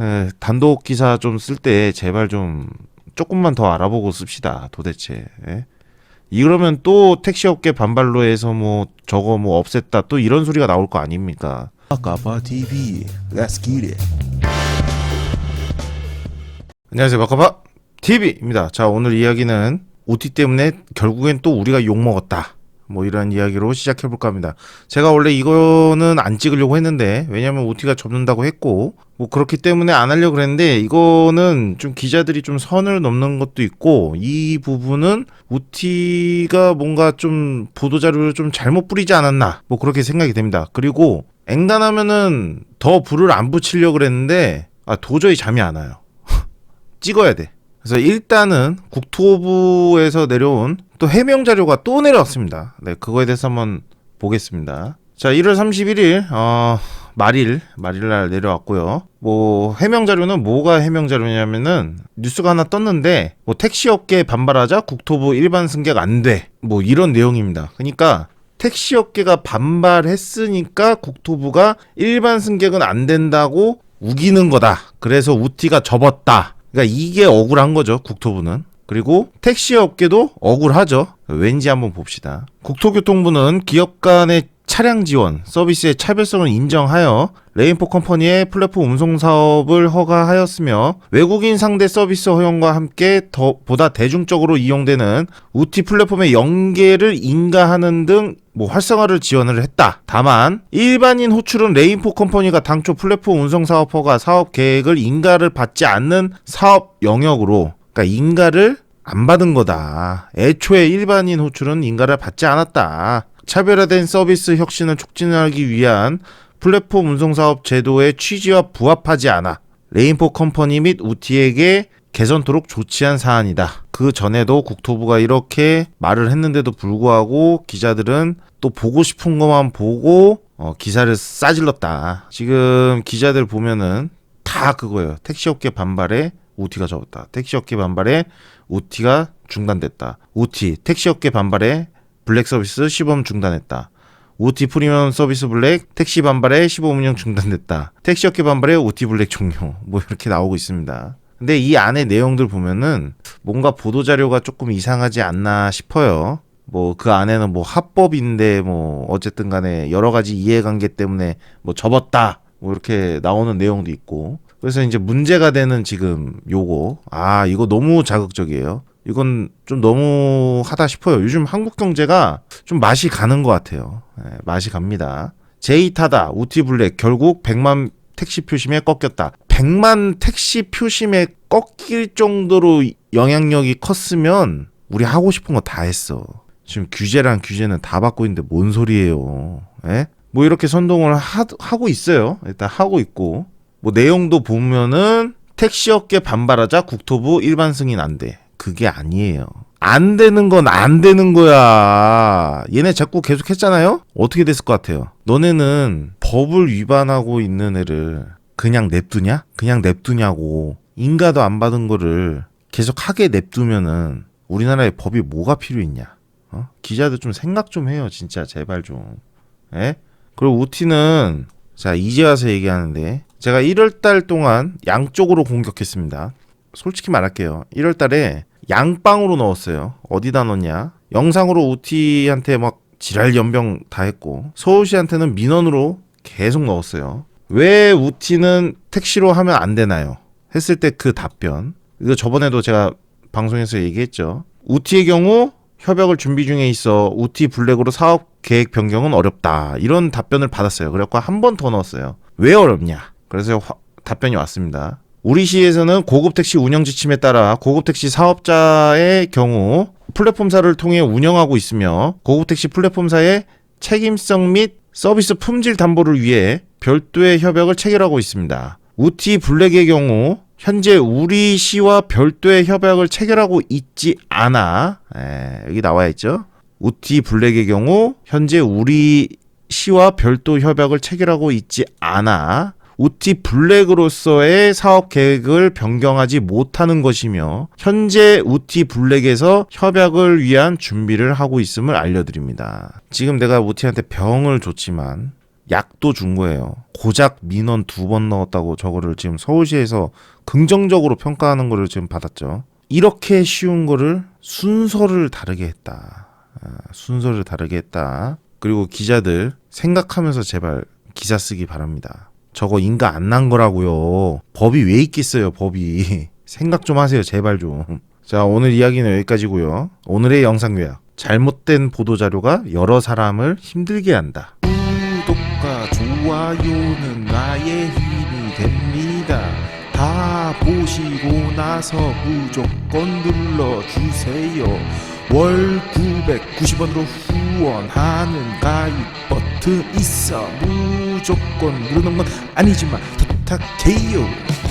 에, 단독 기사 좀 쓸 때 제발 좀 조금만 더 알아보고 씁시다. 도대체. 예? 이러면 또 택시업계 반발로 해서 뭐 저거 뭐 없앴다 또 이런 소리가 나올 거 아닙니까? Akapa TV. Let's get it. 안녕하세요. 마카바 TV입니다. 자, 오늘 이야기는 OT 때문에 결국엔 또 우리가 욕 먹었다. 뭐 이런 이야기로 시작해 볼까 합니다. 제가 원래 이거는 안 찍으려고 했는데, 왜냐면 OT가 접는다고 했고, 뭐 그렇기 때문에 안 하려고 그랬는데, 이거는 좀 기자들이 좀 선을 넘는 것도 있고, 이 부분은 OT가 뭔가 좀 보도자료를 좀 잘못 뿌리지 않았나, 뭐 그렇게 생각이 됩니다. 그리고 앵단하면은 더 불을 안 붙이려고 그랬는데, 아, 도저히 잠이 안 와요. 찍어야 돼. 그래서 일단은 국토부에서 내려온 또 해명 자료가 또 내려왔습니다. 네, 그거에 대해서 한번 보겠습니다. 자, 1월 31일 어 말일 말일 날 내려왔고요. 뭐 해명 자료는 뭐가 해명 자료냐면은 뉴스가 하나 떴는데 뭐 택시 업계 반발하자 국토부 일반 승객 안 돼. 뭐 이런 내용입니다. 그러니까 택시 업계가 반발했으니까 국토부가 일반 승객은 안 된다고 우기는 거다. 그래서 우티가 접었다. 그러니까 이게 억울한 거죠, 국토부는. 그리고 택시 업계도 억울하죠. 왠지 한번 봅시다. 국토교통부는 기업 간의 차량 지원, 서비스의 차별성을 인정하여 레인포 컴퍼니의 플랫폼 운송 사업을 허가하였으며 외국인 상대 서비스 허용과 함께 더 보다 대중적으로 이용되는 우티 플랫폼의 연계를 인가하는 등 뭐 활성화를 지원을 했다. 다만 일반인 호출은 레인포 컴퍼니가 당초 플랫폼 운송 사업 허가 사업 계획을 인가를 받지 않는 사업 영역으로 그러니까 인가를 안 받은 거다. 애초에 일반인 호출은 인가를 받지 않았다. 차별화된 서비스 혁신을 촉진하기 위한 플랫폼 운송 사업 제도의 취지와 부합하지 않아 레인포 컴퍼니 및 우티에게 개선토록 조치한 사안이다. 그 전에도 국토부가 이렇게 말을 했는데도 불구하고 기자들은 또 보고 싶은 것만 보고 어, 기사를 싸질렀다. 지금 기자들 보면은 다 그거예요. 택시업계 반발에 우티가 접었다. 택시업계 반발에 우티가 중단됐다. 우티 택시업계 반발에 블랙 서비스 시범 중단했다. OT 프리미엄 서비스 블랙 택시 반발에 시범 운영 중단됐다. 택시 업계 반발에 OT 블랙 종료. 뭐 이렇게 나오고 있습니다. 근데 이 안에 내용들 보면은 뭔가 보도 자료가 조금 이상하지 않나 싶어요. 뭐 그 안에는 뭐 합법인데 뭐 어쨌든 간에 여러 가지 이해관계 때문에 뭐 접었다. 뭐 이렇게 나오는 내용도 있고. 그래서 이제 문제가 되는 지금 요거 아 이거 너무 자극적이에요. 이건 좀 너무 하다 싶어요. 요즘 한국 경제가 좀 맛이 가는 것 같아요. 예, 맛이 갑니다. 제이타다 우티 블랙 결국 100만 택시 표심에 꺾였다. 100만 택시 표심에 꺾일 정도로 영향력이 컸으면 우리 하고 싶은 거 다 했어. 지금 규제랑 규제는 다 받고 있는데 뭔 소리예요. 예? 뭐 이렇게 선동을 하, 하고 있어요. 일단 하고 있고 뭐 내용도 보면은 택시업계 반발하자 국토부 일반 승인 안 돼. 그게 아니에요. 안 되는 건 안 되는 거야. 얘네 자꾸 계속 했잖아요? 어떻게 됐을 것 같아요? 너네는 법을 위반하고 있는 애를 그냥 냅두냐? 그냥 냅두냐고. 인가도 안 받은 거를 계속 하게 냅두면은 우리나라에 법이 뭐가 필요 있냐? 어? 기자들 좀 생각 좀 해요. 진짜 제발 좀. 예? 그리고 우티는 자, 이제 와서 얘기하는데 제가 1월 달 동안 양쪽으로 공격했습니다. 솔직히 말할게요. 1월 달에 양빵으로 넣었어요. 어디다 넣냐? 영상으로 우티한테 막 지랄 연병 다 했고 서울시한테는 민원으로 계속 넣었어요. 왜 우티는 택시로 하면 안 되나요? 했을 때 그 답변. 이거 저번에도 제가 방송에서 얘기했죠. 우티의 경우 협약을 준비 중에 있어 우티 블랙으로 사업 계획 변경은 어렵다. 이런 답변을 받았어요. 그래갖고 한 번 더 넣었어요. 왜 어렵냐? 그래서 화- 답변이 왔습니다. 우리 시에서는 고급 택시 운영 지침에 따라 고급 택시 사업자의 경우 플랫폼사를 통해 운영하고 있으며 고급 택시 플랫폼사의 책임성 및 서비스 품질 담보를 위해 별도의 협약을 체결하고 있습니다. 우티 블랙의 경우 현재 우리 시와 별도의 협약을 체결하고 있지 않아 에, 여기 나와 있죠. 우티 블랙의 경우 현재 우리 시와 별도 협약을 체결하고 있지 않아 우티 블랙으로서의 사업 계획을 변경하지 못하는 것이며 현재 우티 블랙에서 협약을 위한 준비를 하고 있음을 알려드립니다. 지금 내가 우티한테 병을 줬지만 약도 준 거예요. 고작 민원 두 번 넣었다고 저거를 지금 서울시에서 긍정적으로 평가하는 거를 지금 받았죠. 이렇게 쉬운 거를 순서를 다르게 했다. 아, 순서를 다르게 했다. 그리고 기자들 생각하면서 제발 기사 쓰기 바랍니다. 저거 인가 안 난 거라고요. 법이 왜 있겠어요, 법이. 생각 좀 하세요, 제발 좀. 자, 오늘 이야기는 여기까지고요. 오늘의 영상 요약. 잘못된 보도 자료가 여러 사람을 힘들게 한다. 구독과 좋아요는 나의 힘이 됩니다. 다 보시고 나서 무조건 눌러 주세요. 월 990원으로 후원하는 가입 버튼 있어. 무조건 누르는 건 아니지만 부탁해요.